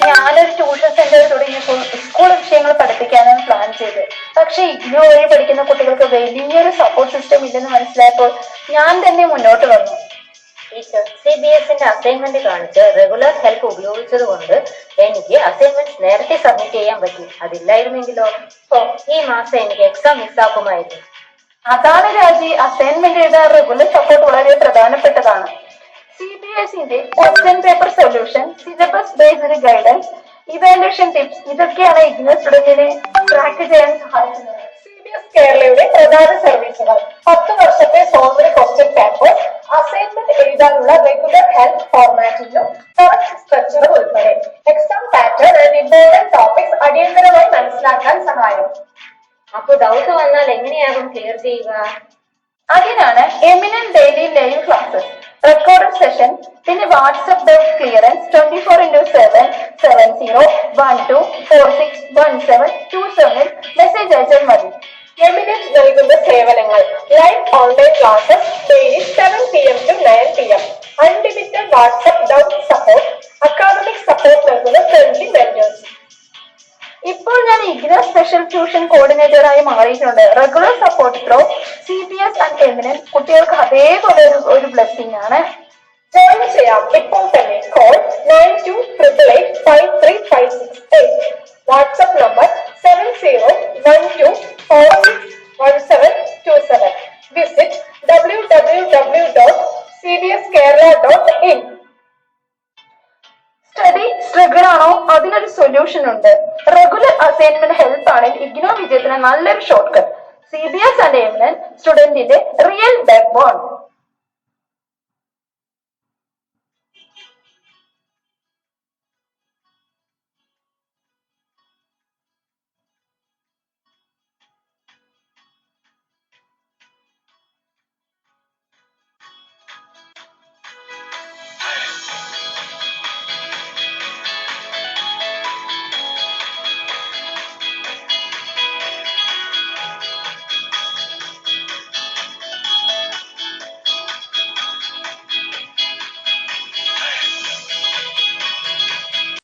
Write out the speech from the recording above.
ഞാനൊരു tuition centre തുടങ്ങി school വിഷയങ്ങൾ പഠിപ്പിക്കാനാണ് പ്ലാൻ ചെയ്തത്. പക്ഷെ ഇഗ്നോ വഴി പഠിക്കുന്ന കുട്ടികൾക്ക് വലിയൊരു സപ്പോർട്ട് സിസ്റ്റം ഇല്ലെന്ന് മനസ്സിലായപ്പോൾ ഞാൻ തന്നെ മുന്നോട്ട് വന്നു. ടീച്ചർ സി ബി എസിന്റെ അസൈൻമെന്റ് കാണിച്ച് റെഗുലർ ഹെൽപ്പ് ഉപയോഗിച്ചത് കൊണ്ട് എനിക്ക് അസൈൻമെന്റ് നേരത്തെ സബ്മിറ്റ് ചെയ്യാൻ പറ്റി. അതില്ലായിരുന്നെങ്കിലോ? ഓ ഈ മാസം എനിക്ക് എക്സാം മിസ്സാക്കുമായിരുന്നു അതാണ് രാജി. അസൈൻമെന്റ് എഴുതാൻ റെഗുലർ സപ്പോർട്ട് വളരെ പ്രധാനപ്പെട്ടതാണ്. സി ബി എസ് ഇന്റെ question paper solution syllabus based guidance evaluation tips ഇതൊക്കെയാണ് ഇഗ്നോ സ്റ്റുഡന്റിനെ ട്രാക്ക് ചെയ്യാൻ സഹായിക്കുന്നത്. സി ബി എസ് കേരളയുടെ പ്രധാന സർവീസുകൾ പത്ത് വർഷത്തെ സോമറി ക്വസ്റ്റ്യൻ പേപ്പർ അസൈൻമെന്റ് എഴുതാനുള്ള റെഗുലർ ഹെൽത്ത് ഫോർമാറ്റിലും കറക്റ്റ് സ്ട്രക്ചറും ഉൾപ്പെടെ. Exam pattern and important topics അടിയന്തരമായി മനസ്സിലാക്കാൻ സഹായം. അപ്പൊ ഡൗട്ട് വന്നാൽ എങ്ങനെയാകും? ക്ലിയർ ചെയ്യുക. അതിനാണ് എമിനൻ ഡെയിലി ലൈവ് ക്ലാസ്സസ് പിന്നെ WhatsApp doubt clearance twenty four into seven seven zero one two four six one seven two സെവനിൽ മെസ്സേജ് അയച്ചാൽ മതി. എമിനറ്റ് നൽകുന്ന സേവനങ്ങൾ. Live online classes daily seven P M two nine P M unlimited WhatsApp doubt support academic support നൽകുന്ന friendly mentors ഇപ്പോൾ ഞാൻ IGNOU special tuition കോർഡിനേറ്ററായി മാറിയിട്ടുണ്ട്. Regular support through C B S and Eminent കുട്ടികൾക്ക് അതേപോലെ ഒരു ഒരു ബ്ലെസ്സിംഗ് ആണ്. ജോയിൻ ചെയ്യാം. ഇപ്പോൾ തന്നെ call nine two triple eight five three five six eight WhatsApp number seven zero one two four six one seven two seven visit W W W dot C B S Kerala dot in study struggle ആണോ? അതിനൊരു solution ഉണ്ട്. Regular assignment help ആണ് ഇഗ്നോ വിജയത്തിന് നല്ലൊരു short cut C B S Eminent സ്റ്റുഡന്റിന്റെ real back bone